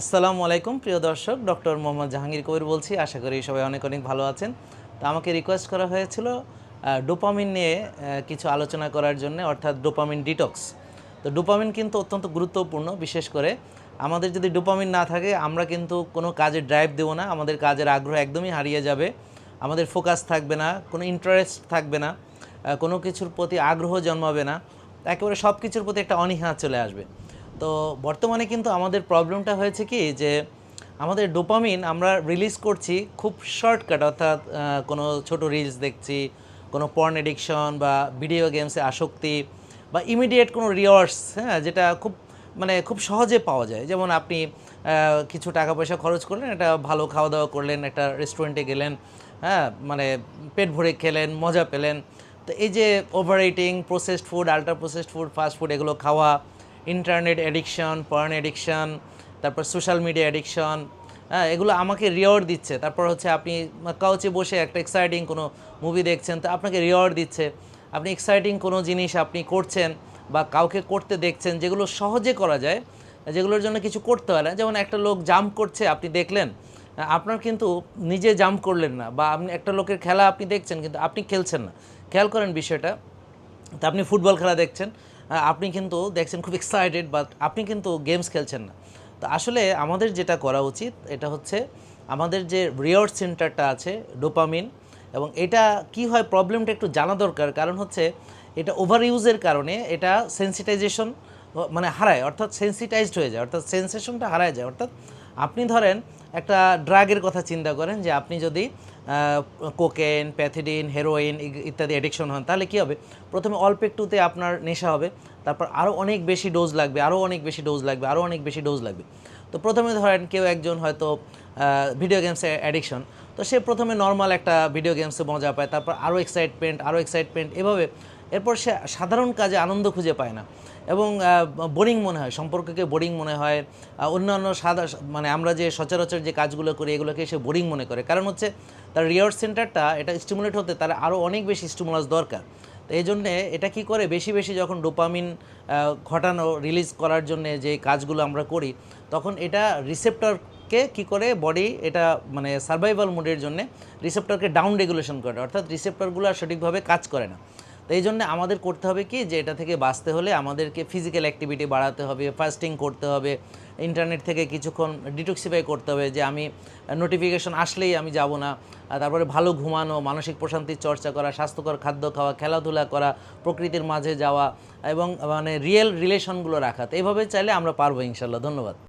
আসসালামু আলাইকুম, প্রিয় দর্শক। ডক্টর মোহাম্মদ জাহাঙ্গীর কবির বলছি, আশা করি সবাই অনেক অনেক ভালো আছেন। তো আমাকে রিকোয়েস্ট করা হয়েছিল ডোপামিন নিয়ে কিছু আলোচনা করার জন্য, অর্থাৎ ডোপামিন ডিটক্স তো ডোপামিন কিন্তু অত্যন্ত গুরুত্বপূর্ণ, বিশেষ করে আমাদের যদি ডোপামিন না থাকে, আমরা কিন্তু কোনো কাজে ড্রাইভ দেবো না। আমাদের কাজের আগ্রহ একদমই হারিয়ে যাবে। আমাদের ফোকাস থাকবে না, কোনো ইন্টারেস্ট থাকবে না কোনো কিছুর প্রতি আগ্রহ জন্মাবে না। একেবারে সব কিছুর প্রতি একটা অনীহা চলে আসবে। তো বর্তমানে কিন্তু আমাদের প্রবলেমটা হয়েছে কি যে আমাদের ডোপামিন আমরা রিলিজ করছি খুব শর্টকাট অর্থাৎ কোনো ছোট রিলস দেখছি, কোনো পর্ন এডিকশন বা ভিডিও গেমসে আসক্তি বা ইমিডিয়েট কোনো রিওয়ার্ডস হ্যাঁ যেটা খুব মানে খুব সহজে পাওয়া যায়। যেমন আপনি কিছু টাকা পয়সা খরচ করলেন, একটা ভালো খাওয়া দাওয়া করলেন, একটা রেস্টুরেন্টে গেলেন হ্যাঁ মানে পেট ভরে খেলেন, মজা পেলেন। তো এই যে over eating processed food ultra processed food fast food এগুলো খাওয়া ইন্টারনেট অ্যাডিকশন পর্ন অ্যাডিকশন তারপর সোশ্যাল মিডিয়া অ্যাডিকশন হ্যাঁ এগুলো আমাকে রিওয়ার্ড দিচ্ছে। তারপর হচ্ছে আপনি কাউচে বসে একটা এক্সাইটিং কোনো মুভি দেখছেন, তো আপনাকে রিওয়ার্ড দিচ্ছে। আপনি এক্সাইটিং কোনো জিনিস আপনি করছেন বা কাউকে করতে দেখছেন, যেগুলো সহজে করা যায়, যেগুলোর জন্য কিছু করতে হয় না। যেমন একটা লোক জাম্প করছে, আপনি দেখলেন, আপনার কিন্তু নিজে জাম্প করলেন না বা আপনি একটা লোকের খেলা আপনি দেখছেন, কিন্তু আপনি খেলছেন না। খেয়াল করেন বিষয়টা, তা আপনি ফুটবল খেলা দেখছেন আপনি কিন্তু দেখছেন খুব এক্সাইটেড বাট আপনি কিন্তু গেমস খেলছেন না। তো আসলে আমাদের যেটা করা উচিত, এটা হচ্ছে আমাদের যে রিওয়ার্ড সেন্টারটা আছে ডোপামিন এবং এটা কি হয় প্রবলেমটা একটু জানা দরকার। কারণ হচ্ছে এটা ওভার ইউজের কারণে এটা সেন্সিটাইজেশন মানে হারায়, অর্থাৎ সেন্সিটাইজড হয়ে যায়, অর্থাৎ সেন্সেশনটা হারায় যায়। অর্থাৎ আপনি ধরেন একটা ড্রাগের কথা চিন্তা করেন যে আপনি যদি কোকেন, প্যাথিডিন, হেরোইন ইত্যাদি অ্যাডিকশন হন, তাহলে কী হবে? প্রথমে অল্প একটুতে আপনার নেশা হবে, তারপর আরও অনেক বেশি ডোজ লাগবে আরও অনেক বেশি ডোজ লাগবে আরও অনেক বেশি ডোজ লাগবে। তো প্রথমে ধরেন কেউ একজন হয়তো ভিডিও গেমসে অ্যাডিকশন তো সে প্রথমে নর্মাল একটা ভিডিও গেমসে মজা পায়, তারপর আরও এক্সাইটমেন্ট আরও এক্সাইটমেন্ট এভাবে এরপর সে সাধারণ কাজে আনন্দ খুঁজে পায় না। এবং বোরিং মনে হয়, সম্পর্ককে বোরিং মনে হয় অন্যান্য সাদা মানে আমরা যে সচরাচর যে কাজগুলো করি, এগুলোকে সে বোরিং মনে করে। কারণ হচ্ছে, তার রিওয়ার্ড সেন্টারটা, এটা স্টিমুলেট হতে তার আরও অনেক বেশি স্টিমুলাস দরকার। তো এই জন্যে এটা কি করে, বেশি বেশি যখন ডোপামিন ঘটানো রিলিজ করার জন্য যে কাজগুলো আমরা করি, তখন এটা রিসেপ্টরকে কি করে বডি এটা মানে সার্ভাইভাল মোডের জন্য রিসেপ্টরকে ডাউন রেগুলেশন করে, অর্থাৎ রিসেপ্টরগুলো আর সঠিকভাবে কাজ করে না। তো এই জন্য আমাদের করতে হবে কি যে এটা থেকে বাঁচতে হলে আমাদেরকে ফিজিক্যাল অ্যাক্টিভিটি বাড়াতে হবে ফাস্টিং করতে হবে ইন্টারনেট থেকে কিছুক্ষণ ডিটক্সিফাই করতে হবে যে আমি নোটিফিকেশন আসলেই আমি যাব না। তারপরে ভালো ঘুমানো, মানসিক প্রশান্তির চর্চা করা, স্বাস্থ্যকর খাদ্য খাওয়া, খেলাধুলা করা, প্রকৃতির মাঝে যাওয়া এবং মানে রিয়েল রিলেশনগুলো রাখা। তো এইভাবে চাইলে আমরা পারব ইনশাল্লাহ। ধন্যবাদ।